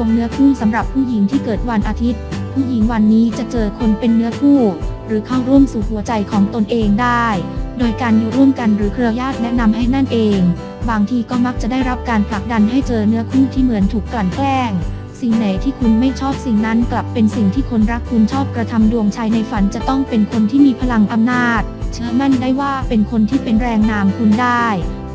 วงเนื้อคู่สำหรับผู้หญิงที่เกิดวันอาทิตย์ ผู้หญิงวันนี้จะเจอคนเป็นเนื้อคู่ หรือเข้าร่วมสู่หัวใจของตนเองได้ โดยการอยู่ร่วมกันหรือเครือญาติแนะนำให้นั่นเอง บางทีก็มักจะได้รับการผลักดันให้เจอเนื้อคู่ที่เหมือนถูกกลั่นแกล้งสิ่งไหนที่คุณไม่ชอบสิ่งนั้นกลับเป็นสิ่งที่คนรักคุณชอบกระทำดวงชายในฝันจะต้องเป็นคนที่มีพลังอำนาจ เชื่อมั่นได้ว่าเป็นคนที่เป็นแรงนามคุณได้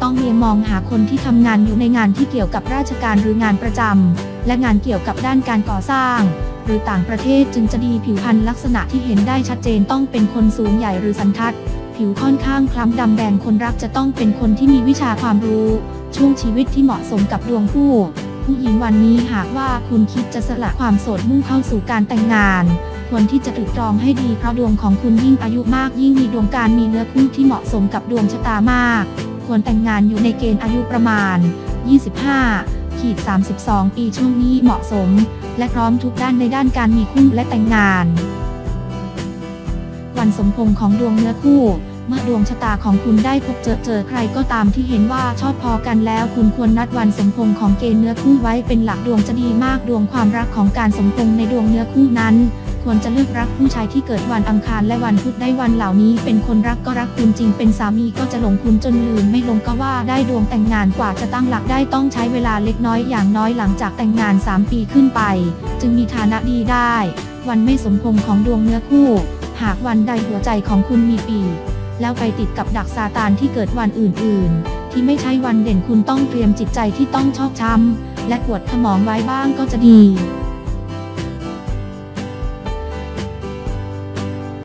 ต้องเลียมองหาคนที่ทำงานอยู่ในงานที่เกี่ยวกับราชการหรืองานประจำ และงานเกี่ยวกับด้านการก่อสร้าง หรือต่างประเทศจึงจะดีผิวพรรณลักษณะที่เห็นได้ชัดเจนต้องเป็นคนสูงใหญ่หรือสันทัด ผิวค่อนข้างคล้ำดำแดงคนรักจะต้องเป็นคนที่มีวิชาความรู้ ช่วงชีวิตที่เหมาะสมกับดวงคู่ ผู้หญิงวันนี้หากว่าคุณคิดจะสละความโสดมุ่งเข้าสู่การแต่งงานควรที่จะตรึกตรองให้ดีเพราะดวงของคุณยิ่งอายุมากยิ่งมีดวงการมีเนื้อคู่ที่เหมาะสมกับดวงชะตามาก ควรแต่งงานอยู่ในเกณฑ์อายุประมาณ 25 32 ปีช่วงนี้เหมาะสม และพร้อมทุกด้านในด้านการมีคู่และแต่งงาน วันสมพงษ์ของดวงเนื้อคู่ เมื่อดวงชะตาของคุณได้พบเจอเจอใครก็ตามที่เห็นว่าชอบพอกันแล้ว คุณควรนัดวันสมพงษ์ของเกณฑ์เนื้อคู่ไว้เป็นหลักดวงจะดีมากดวงความรักของการสมพงษ์ในดวงเนื้อคู่นั้น ควรจะเลือกรักผู้ชายที่เกิดวันอังคารและวันพุธได้วันเหล่านี้ เป็นคนรักก็รักคุณจริง เป็นสามีก็จะหลงคุณจนลืมไม่ลงก็ว่าได้ดวงแต่งงานกว่าจะตั้งหลักได้ต้องใช้เวลาเล็กน้อยอย่างน้อยหลังจากแต่งงาน 3 ปีขึ้นไป จึงมีฐานะดีได้ วันไม่สมพงของดวงเนื้อคู่ หากวันใดหัวใจของคุณมีปี แล้วไปติดกับดักซาตานที่เกิดวันอื่น ๆ ที่ไม่ใช่วันเด่นคุณต้องเตรียมจิตใจที่ต้องชอกช้ำและปวดขมองไว้บ้างก็จะดี